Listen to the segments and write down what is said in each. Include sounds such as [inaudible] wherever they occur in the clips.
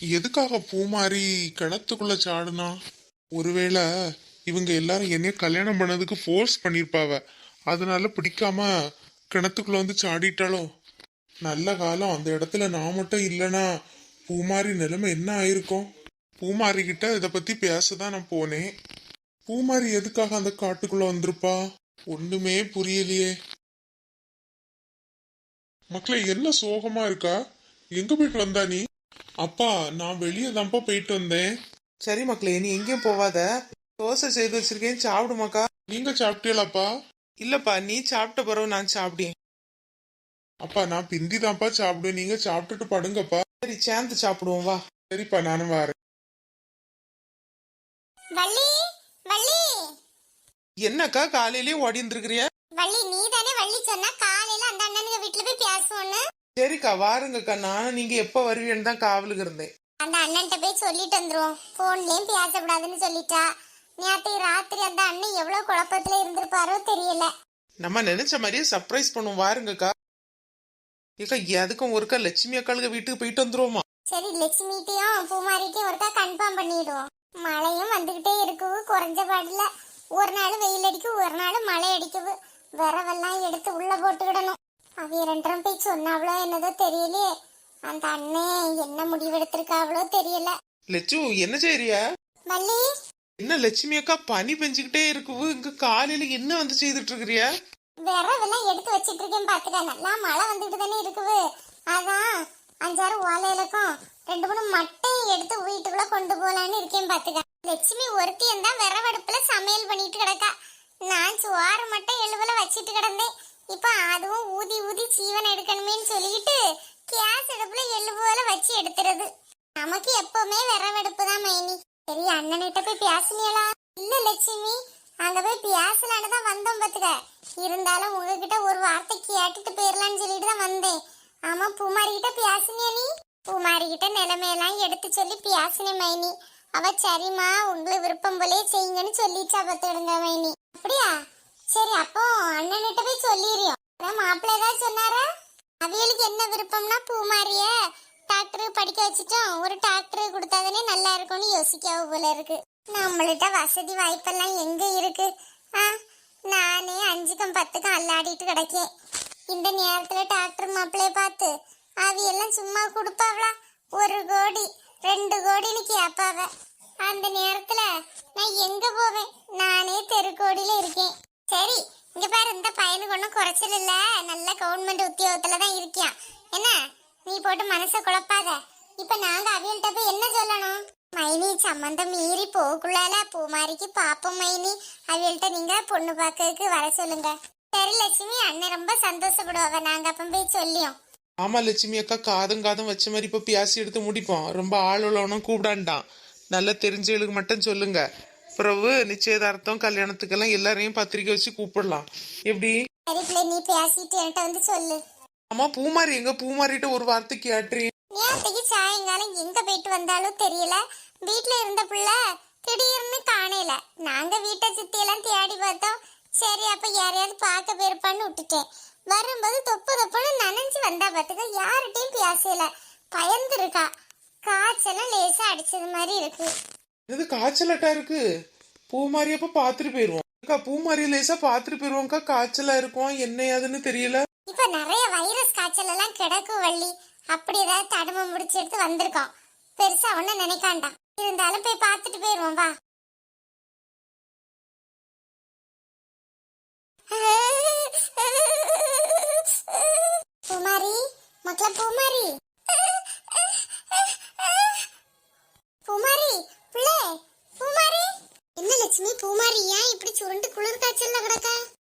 எதுக்காக பூமாரி கிணத்துக்குள்ள சாடுனா? ஒருவேளை இவங்க எல்லாரும் என்னைய கல்யாணம் பண்ணதுக்கு ஃபோர்ஸ் பண்ணியிருப்பாவ அதனால பிடிக்காம கிணத்துக்குள்ள வந்து சாடிட்டாளோ? நல்ல காலம். அந்த இடத்துல நான் மட்டும் இல்லைனா பூமாரி நிலைமை என்ன ஆயிருக்கும்? பூமாரி கிட்ட இதை பத்தி பேசதான் நான் போனேன். பூமாரி எதுக்காக அந்த காட்டுக்குள்ள வந்திருப்பா? ஒண்ணுமே புரியலையே. மக்களே என்ன சோகமா இருக்கா? எங்க போயிட்டு வந்தா நீ? அப்பா நான் வெளியே தான்ப்பா போயிட்டு வந்தேன். சரி மக்களே நீ எங்கேயும் போவாத தோசை செய்து வச்சிருக்கேன் சாப்பிடுமாக்கா? நீங்க சாப்பிட்டீங்களாப்பா? இல்லப்பா நீ சாப்பிட்ட பிறகு நான் சாப்பிட்டேன். அப்பா நான் பிந்தி தான்ப்பா சாப்பிடுவேன். நீங்க சாப்பிட்டுட்டு படுங்கப்பா. சரி சேர்ந்து சாப்பிடுவோம் வா. சரிப்பா நானும் வரேன். வள்ளி வள்ளி. என்னக்கா காலையிலயே ஓடி இருந்திருக்கிறிய வள்ளி நீ தானே வள்ளி சொன்னா? காலையில அந்த அண்ணனுங்க வீட்டுல போய் பேசுவோன்னு. சரிக்கா வாருங்கக்கா. நானும் நீங்க எப்ப வருவீன்னு தான் காவலுக்கு இருந்தேன். அந்த அண்ணன்ட்ட போய் சொல்லிட்டு வந்துருவோம். போன்லயும் பேசக்கூடாதுன்னு சொல்லிட்டா. நேற்று ராத்திரி அந்த அண்ணன் எவ்வளவு குழப்பத்துல இருந்திருப்பாரோ தெரியல. நம்ம நினைச்ச மாதிரியே சர்ப்ரைஸ் பண்ணுவோம். வாருங்கக்கா. ஏக்கா எதுக்கும் ஒருக்கா லட்சுமி அக்காளுக்கு வீட்டுக்கு போயிட்டு வந்துருவோமா? சரி லட்சுமிட்டையும் பூமாரிட்டையும் ஒருக்கா கன்ஃபார்ம் பண்ணிடுவோம். மழையும் வந்துகிட்டே இருக்குது குறைஞ்ச பாடல ஒரு நாள் வெயில் அடிக்கு ஒரு நாள் மழை அடிக்குது. விரவெல்லாம் எடுத்து உள்ள போட்டுக்கிடணும். அவ ரெண்டரும் போய் சொன்னாவளோ என்னதோ தெரியலையே. அந்த அண்ணன் என்ன முடிவெடுத்திருக்காவளோ தெரியல. லட்சு என்ன செய்றியா? வள்ளி என்ன லட்சுமி அக்கா பனி பெஞ்சுக்கிட்டே இருக்குது இங்க காலையில என்ன வந்து செய்துட்டு இருக்கிறியா விரவெல்லாம் எடுத்து வச்சிட்டு இருக்கேன் பாத்துக்க. நல்லா மழை வந்துட்டு தானே இருக்குது அதான் அஞ்சாறு ஓலையிலக்கும் ரெண்டு மூணு மட்டையும் எடுத்து வீட்டுக்குள்ள கொண்டு போலான்னு இருக்கேன் பாத்துக்க. லட்சுமி ஒருத்தி தான் விரவடுப்புல சமையல் பண்ணிட்டு கிடக்கா. நான் சோறு மட்டும் எழுவல வச்சிட்டு கிடந்தேன். இப்ப அதுவும் ஊதி ஊதி சீவன் எடுக்கணுமேன்னு சொல்லிட்டு கேஸ் அடுப்புல போல வச்சு எடுத்துறது. நமக்கு எப்பவுமே விரவடுப்பு தான் மைனி. சரி அண்ணன்கிட்ட போய் பேசுனீங்களா இல்ல லட்சுமி அங்க போய் பேசலான்னு தான் வந்தோம் பாத்துக்க. இருந்தாலும் உங்ககிட்ட ஒரு வார்த்தை கேட்டுட்டு போயிடலான்னு சொல்லிட்டு தான் வந்தேன். ஆமா பூமாரி கிட்ட பேசுனியா நீ? பூமாரி கிட்ட நிலைமையெல்லாம் எடுத்து சொல்லி பேசுனே மைனி. அவ சரிம்மா உங்களை விருப்பம் போலே செய்யுங்கன்னு சொல்லிச்சா பார்த்துடுங்க மைனி. அப்படியா? சரி அப்ப சொல்லிடுறோம் அதான் மாப்பிள்ளை ஏதாவது சொன்னாரா? அவியலுக்கு என்ன விருப்பம்னா பூமாரிய டாக்டர் படிக்க வச்சுட்டோம். ஒரு டாக்டர் கொடுத்தாதானே நல்லா இருக்கும்னு யோசிக்காவ போல இருக்கு. நம்மள்ட்ட வசதி வாய்ப்பெல்லாம் எங்க இருக்கு? ஆ நானே அஞ்சுக்கும் பத்துக்கும் அல்லாடிட்டு கிடக்கேன். இந்த நேரத்துல டாக்டர் மாப்பிள்ளைய பார்த்து அவியெல்லாம் சும்மா கொடுப்பாவளா? ஒரு கோடி ரெண்டு கோடின்னு கேட்பாவ அந்த நேரத்துல நான் எங்க போவேன்? நானே தெருக்கோடியில இருக்கேன். சரி இங்க பாரு இந்த பையனுக்கு ஒன்றும் குறைச்சல் இல்ல. நல்ல கவர்மெண்ட் உத்தியோகத்துல தான் இருக்கியான். என்ன? நீ போட்டு மனசை குழப்பாத. இப்ப நாங்க அவியல்கிட்ட போய் என்ன சொல்லணும்? மைனி சம்மந்தம் மீறி போக்குள்ளால பூமாரிக்கு பாப்போம் மைனி. அவியல்கிட்ட நீங்க பொண்ணு பார்க்கறதுக்கு வர சொல்லுங்க. சரி லட்சுமி அண்ணன் ரொம்ப சந்தோஷப்படுவாங்க. நாங்க அப்ப போய் சொல்லியோம். ஆமா லட்சுமி அக்கா காதும் காதும் வச்ச மாதிரி இப்ப பியாசி எடுத்து முடிப்போம். ரொம்ப ஆள் உள்ளவனும் கூப்பிடாண்டான் நல்லா தெரிஞ்சவளுக்கு மட்டும் சொல்லுங்க. பிறகு நிச்சயதார்த்தம் கல்யாணத்துக்கெல்லாம் எல்லாரையும் பத்திரிக்கை வச்சு கூப்பிடலாம். எப்படி? நீ பேசிட்டு என்கிட்ட வந்து சொல்லு. ஆமா பூமாரி எங்க பூமாரிட்ட ஒரு வார்த்தை கேட்டுறீ நேரத்துக்கு சாயங்காலம் எங்க போயிட்டு வந்தாலும் தெரியல. வீட்ல இருந்த புள்ள திடீர்னு காணல. நாங்க வீட்டை சுத்தி எல்லாம் தேடி பார்த்தோம். சரி அப்ப யாரையாவது பார்க்க போயிருப்பான்னு விட்டுட்டேன். வரும்போது தொப்பு தொப்புன்னு நனைஞ்சு வந்தா பார்த்துக்க யார்கிட்டயும் பேசல. பயந்து இருக்கா காய்ச்சலும் லேசா அடிச்சது மாதிரி இருக்கு. இது காய்ச்சலட்டா இருக்கு. பூ அப்ப பாத்துட்டு போயிருவோம். அக்கா பூமாரி லேசா பாத்துட்டு போயிருவோம்க்கா. காய்ச்சலா இருக்கும். என்னையாதுன்னு தெரியல. இப்ப நிறைய வைரஸ் காய்ச்சல் எல்லாம் கிடக்கும் வள்ளி. அப்படி ஏதாவது தடுமை முடிச்சு எடுத்து வந்திருக்கோம். பெருசா ஒண்ணும் நினைக்காண்டாம். இருந்தாலும் போய் பார்த்துட்டு போயிருவோம் வா பூமாரி மக்கள பூமாரி பூமாரி பிள்ளை பூமாரி என்ன லட்சுமி பூமாரி ஏன் இப்படி சுருண்டு குளிர் காய்ச்சல்ல கிடக்க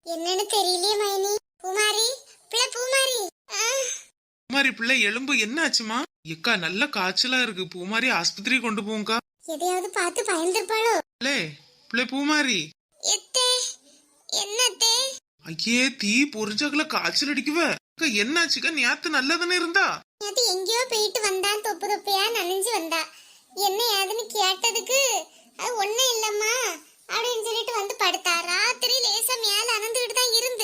என்னன்னு தெரியலையே மைனி பூமாரி பிள்ளை பூமாரி ஆ, பூமாரி பிள்ளை எலும்பு என்ன ஆச்சுமா எக்கா நல்ல காய்ச்சலா இருக்கு. பூமாரி ஆஸ்பத்திரி கொண்டு போங்கக்கா. எதையாவது பார்த்து பயந்துருப்பாளோ? பிள்ளை பிள்ளை பூமாரி என்னத்தே? ஐயே தீ பொறிஞ்சாக்குல காய்ச்சல் அடிக்குவ. அக்கா என்னாச்சுக்கா? நேத்து நல்லதானே இருந்தா? நேத்து எங்கேயோ போயிட்டு வந்தான் தொப்பு தொப்பையா நனைஞ்சு வந்தா. என்ன ஏதுன்னு கேட்டதுக்கு அது ஒண்ணும் இல்லம்மா அப்படின்னு சொல்லிட்டு வந்து படுத்தா. ராத்திரி லேசா மேல அனந்துகிட்டு தான் இருந்து.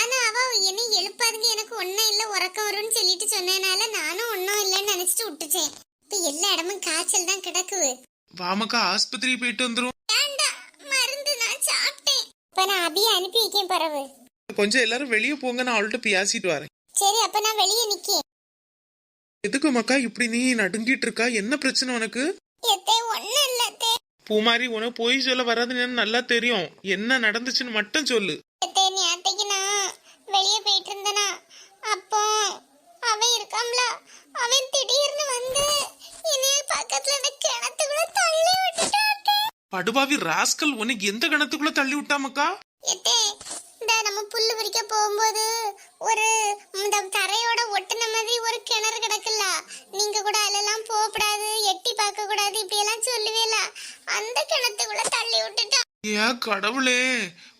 ஆனா அவ என்னை எழுப்பாதுங்க. எனக்கு ஒன்னும் இல்ல உறக்கம் வரும்னு சொல்லிட்டு சொன்னதுனால நானும் ஒன்னும் இல்லைன்னு நினைச்சிட்டு விட்டுச்சேன் இப்ப எல்லா இடமும் காய்ச்சல் தான் கிடக்குது. வாமக்கா ஆஸ்பத்திரி போயிட்டு வந்துரும். வேண்டாம் மருந்து நான் சாப்பிட்டேன். இப்ப நான் அபிய அனுப்பி வைக்கேன் பரவு. கொஞ்சம் எல்லாரும் வெளியே போங்க நான் அவள்கிட்ட பேசிட்டு வரேன். சரி அப்ப நான் வெளியே நிக்கேன். எதுக்கு மக்கா இப்படி நீ நடுங்கிட்டு இருக்கா என்ன பிரச்சனை உனக்கு? ஒண்ணு இல்லத்தே பூமாரி உனக்கு போய் சொல்ல வராதுன்னு நல்லா தெரியும். என்ன நடந்துச்சுன்னு மட்டும் சொல்லு. நேத்தைக்கு நான் வெளியே போயிட்டு இருந்தேனா அப்போ அவன் இருக்காம்ல அவன் திடீர்னு வந்து என்னைய பக்கத்துல இருந்த கிணத்துக்குள்ள தள்ளி விட்டுட்டான் படுபாவி ராஸ்கல் உனக்கு எந்த கணத்துக்குள்ள தள்ளி விட்டா மக்கா எத்தே இந்த நம்ம புல்லு பறிக்க போகும்போது ஒரு இந்த தரையோட ஒட்டுன மாதிரி ஒரு கிணறு கிடக்குல்ல. நீங்க கூட அதெல்லாம் போகக்கூடாது எட்டி பார்க்க கூடாது இப்படி எல்லாம் சொல்லுவேல. அந்த கிணத்துக்குள்ள தள்ளி விட்டுட்டான். ஏ கடவுளே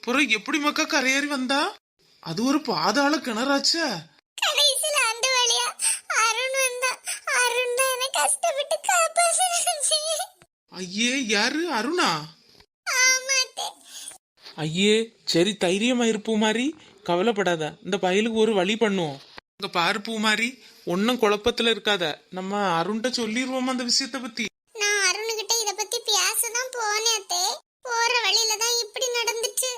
புறம் எப்படி மக்கா கரையேறி வந்தா? அது ஒரு பாதாள கிணறாச்சே. கடைசியில அந்த வழியா அருண் வந்தா. அருண் தான் என்ன கஷ்டப்பட்டு காப்பாத்து ஐயே யாரு? அருணா? ஐயே சரி தைரியமா இருப்பூ மாதிரி கவலைப்படாத. இந்த பயலுக்கு ஒரு வழி பண்ணுவோம். இங்க பாரு பூ மாதிரி ஒன்னும் குழப்பத்துல இருக்காத. நம்ம அருண்கிட்ட சொல்லிடுவோம் அந்த விஷயத்த பத்தி நான் அருணுகிட்ட இத பத்தி பேசதான் போனேன் அத்தே போற வழியில தான் இப்படி நடந்துச்சு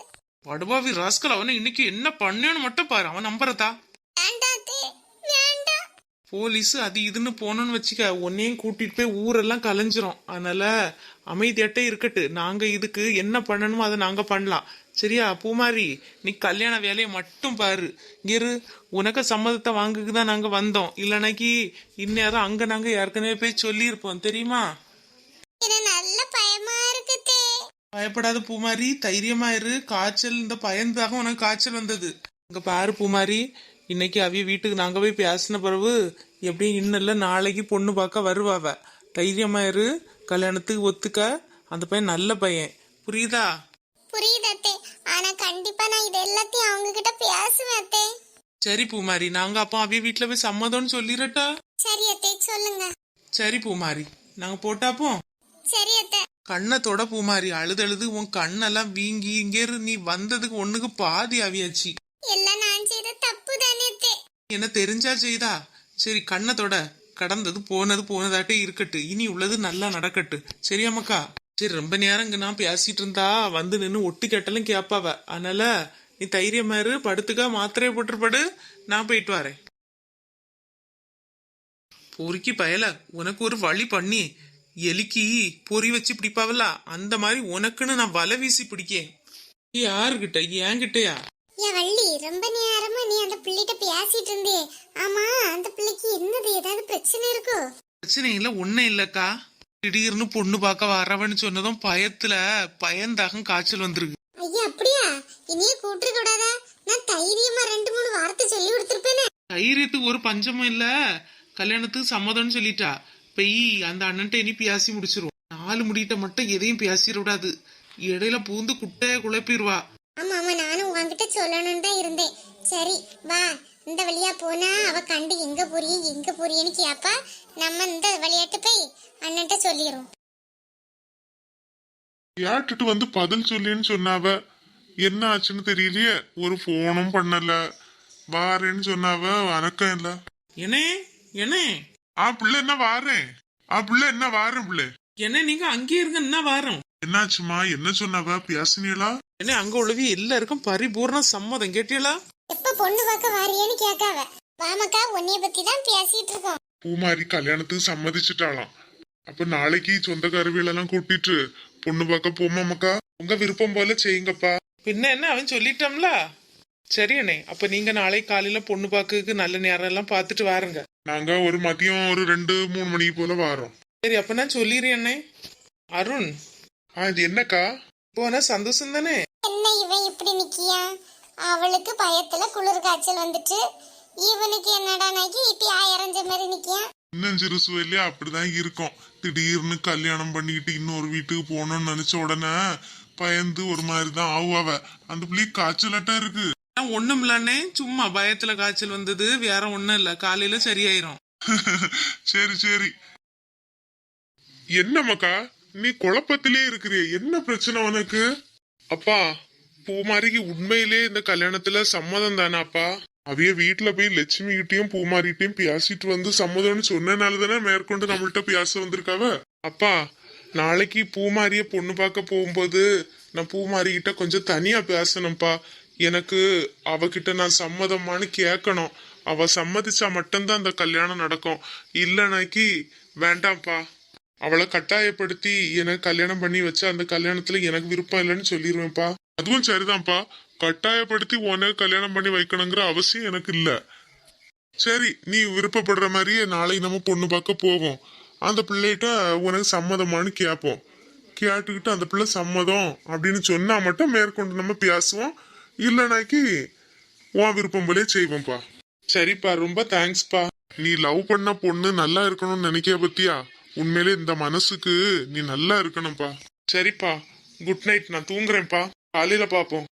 படுபாவி ராஸ்கல் அவனை இன்னைக்கு என்ன பண்ணேன்னு மட்டும் பாரு அவன் நம்புறதா? போலீஸ் அது இதுன்னு போனோன்னு வச்சுக்க உன்னையும் கூட்டிட்டு போய் ஊரெல்லாம் கலைஞ்சிரும். அதனால அமைதியாட்டே இருக்கட்டு. நாங்க இதுக்கு என்ன பண்ணணுமோ அதை நாங்க பண்ணலாம். சரியா? பூமாரி நீ கல்யாண வேலையை மட்டும் பாரு. இரு உனக்கு சம்மதத்தை வாங்குக்கு தான் நாங்க வந்தோம். இல்லைனாக்கி இந்நேரம் அங்க நாங்க ஏற்கனவே போய் சொல்லியிருப்போம். தெரியுமா? நல்ல பயமா இருக்குதே பயப்படாத பூமாரி தைரியமா இரு. காய்ச்சல் இந்த பயந்தாக உனக்கு காய்ச்சல் வந்தது. இங்க பாரு பூமாரி இன்னைக்கு அவிய வீட்டுக்கு நாங்க போய் பேசின பிறகு எப்படியும் இன்னல்ல நாளைக்கு பொண்ணு பார்க்க வருவாவ. தைரியமா இரு. கல்யாணத்துக்கு ஒத்துக்க. அந்த பையன் நல்ல பையன். புரியுதா? புரியுது ஆனா கண்டிப்பா நான் இது எல்லாத்தையும் அவங்க கிட்ட பேசுவேன் சரி பூமாரி நாங்க அப்போ அவிய வீட்டுல போய் சம்மதம்னு சொல்லிடட்டா சரி அத்தே சொல்லுங்க. சரி பூமாரி நாங்க போட்டாப்போ சரி அத்தை. கண்ணை தொட பூமாரி அழுதழுது உன் கண்ணெல்லாம் வீங்கி இங்கே நீ வந்ததுக்கு ஒண்ணுக்கு பாதி அவியாச்சு எல்லாம் நான் செய்த தப்பு தானே என்ன தெரிஞ்சா செய்தா? சரி கண்ணை தொட. கடந்தது போனது போனதாட்டே இருக்கட்டு. இனி உள்ளது நல்லா நடக்கட்டு. சரியாமக்கா சரி ரொம்ப நேரம் இங்க நான் பேசிட்டு இருந்தா வந்து நின்னு ஒட்டு கேட்டாலும் கேப்பாவ. அதனால நீ தைரியமா இரு படுத்துக்க மாத்திரையை போட்டுருப்படு நான் போயிட்டு வரேன். பொறுக்கி பயல உனக்கு ஒரு வழி பண்ணி. எலிக்கு பொறி வச்சு பிடிப்பாவல அந்த மாதிரி உனக்குன்னு நான் வலை வீசி பிடிக்கேன். யாருகிட்ட என்கிட்டயா? ஏன் வள்ளி ரொம்ப நேரமா நீ அந்த பிள்ளைகிட்ட பேசிட்டு இருந்தே. ஆமா அந்த பிள்ளைக்கு என்னது? ஏதாவது பிரச்சனை இருக்கோ? பிரச்சனை இல்ல ஒண்ணும் இல்லக்கா. திடீர்னு பொண்ணு பார்க்க வரவன்னு சொன்னதும் பயத்துல பயந்தாகம் காய்ச்சல் வந்திருக்கு. ஐயா அப்படியா? இனியே கூப்பிட்டு கூடாதா? நான் தைரியமா ரெண்டு மூணு வார்த்தை சொல்லி கொடுத்துருப்பேனே. தைரியத்துக்கு ஒரு பஞ்சமும் இல்ல. கல்யாணத்துக்கு சம்மதம்னு சொல்லிட்டா. பெய் அந்த அண்ணன்ட்ட இனி பேசி முடிச்சிரும் நாலு முடியிட்ட மட்டும் எதையும் பேசிட விடாது. இடையில பூந்து குட்டைய குழப்பிடுவா. ஆமா ஆமா நானும் உன்கிட்ட சொல்லணும்னு தான் இருந்தேன். சரி வா. இந்த வழியா போனா அவ கண்டு எங்க போறிய எங்க போறியன்னு கேப்பா. நம்ம இந்த விளையாட்டு போய் அண்ணன்ட்ட சொல்லிடுறோம் கேட்டுட்டு வந்து பதில் சொல்லின்னு சொன்னாவ. என்ன ஆச்சுன்னு தெரியலையே. ஒரு போனும் பண்ணல. வாரேன்னு சொன்னாவ. வணக்கம் இல்ல. என்னே என்னே? ஆ பிள்ளை என்ன வாரேன் ஆ பிள்ளை என்ன வாரேன் பிள்ளை? என்ன நீங்க அங்கேயே இருங்க என்ன வாரம் என்னாச்சுமா என்ன சொன்னாவ? பேசுனீங்களா என்ன அங்க உள்ளவி எல்லாருக்கும் பரிபூர்ண சம்மதம் கேட்டீங்களா? எப்ப பொண்ணு பார்க்க வாரியேன்னு கேட்காவ வாமக்கா உன்னைய பத்தி தான் பேசிட்டு இருக்கோம். பூமாரி கல்யாணத்துக்கு சம்மதிச்சுட்டாளாம். அப்ப நாளைக்கு சொந்தக்காரவியலெல்லாம் கூட்டிட்டு பொண்ணு பார்க்க போமாமக்கா உங்க விருப்பம் போல செய்யுங்கப்பா. பின்ன என்ன அவன் சொல்லிட்டோம்ல? சரி அண்ணே அப்ப நீங்க நாளை காலையில பொண்ணு பார்க்கறதுக்கு நல்ல நேரம் எல்லாம் பார்த்துட்டு வாருங்க. நாங்க ஒரு மதியம் ஒரு ரெண்டு மூணு மணிக்கு போல வாரோம். சரி அப்ப நான் சொல்லிடுறேன் அண்ணே. அருண். ஆ இது என்னக்கா? போனா சந்தோஷம் தானே? என்ன இவன் இப்படி நிக்கியா? அவளுக்கு பயத்துல குளிர் காய்ச்சல் வந்துட்டு இவனுக்கு என்னடா நாக்கி இப்படி ஆயிரஞ்ச மாதிரி நிக்கியா? இன்னும் சிறுசு இல்லையா அப்படிதான் இருக்கும். திடீர்னு கல்யாணம் பண்ணிக்கிட்டு இன்னொரு வீட்டுக்கு போகணும்னு நினைச்ச உடனே பயந்து ஒரு மாதிரி தான் ஆகுவாவ அந்த பிள்ளை காய்ச்சலாட்டா இருக்கு. ஒண்ணும் இல்லண்ணே. சும்மா பயத்துல காய்ச்சல் வந்தது. வேற ஒண்ணும் இல்ல. காலையில சரியாயிரும். [laughs] சரி சரி. என்னம்மாக்கா? நீ குழப்பத்திலே இருக்கிறிய. என்ன பிரச்சனை உனக்கு? அப்பா பூமாரிக்கு உண்மையிலே இந்த கல்யாணத்துல சம்மதம் தானே அப்பா அவைய வீட்டுல போய் லட்சுமி கிட்டயும் பூமாரிட்டையும் பேசிட்டு வந்து சம்மதம்னு சொன்னனால தானே மேற்கொண்டு நம்மள்ட்ட பேச வந்திருக்காவ? அப்பா நாளைக்கு பூமாரிய பொண்ணு பார்க்க போகும்போது நான் பூமாரிகிட்ட கொஞ்சம் தனியா பேசணும்ப்பா. எனக்கு அவகிட்ட நான் சம்மதமான்னு கேட்கணும் அவ சம்மதிச்சா மட்டும்தான் அந்த கல்யாணம் நடக்கும். இல்லைனாக்கி வேண்டாம்ப்பா. அவளை கட்டாயப்படுத்தி எனக்கு கல்யாணம் பண்ணி வச்சு அந்த கல்யாணத்துல எனக்கு விருப்பம் இல்லைன்னு சொல்லிடுவேன்ப்பா அதுவும் சரிதான்ப்பா. கட்டாயப்படுத்தி உனக்கு கல்யாணம் பண்ணி வைக்கணுங்கிற அவசியம் எனக்கு இல்ல. சரி நீ விருப்பப்படுற மாதிரியே நாளைக்கு நம்ம பொண்ணு பார்க்க போவோம். அந்த பிள்ளைகிட்ட உனக்கு சம்மதமான்னு கேட்போம் கேட்டுக்கிட்டு அந்த பிள்ளை சம்மதம் அப்படின்னு சொன்னா மட்டும் மேற்கொண்டு நம்ம பேசுவோம். இல்லைனாக்கி உன் விருப்பம் போலே செய்வோம்ப்பா சரிப்பா ரொம்ப தேங்க்ஸ்ப்பா நீ லவ் பண்ண பொண்ணு நல்லா இருக்கணும்னு நினைக்கிய பத்தியா? உண்மையிலே இந்த மனசுக்கு நீ நல்லா இருக்கணும்ப்பா. சரிப்பா குட் நைட் நான் தூங்குறேன்ப்பா. காலையில பாப்போம்.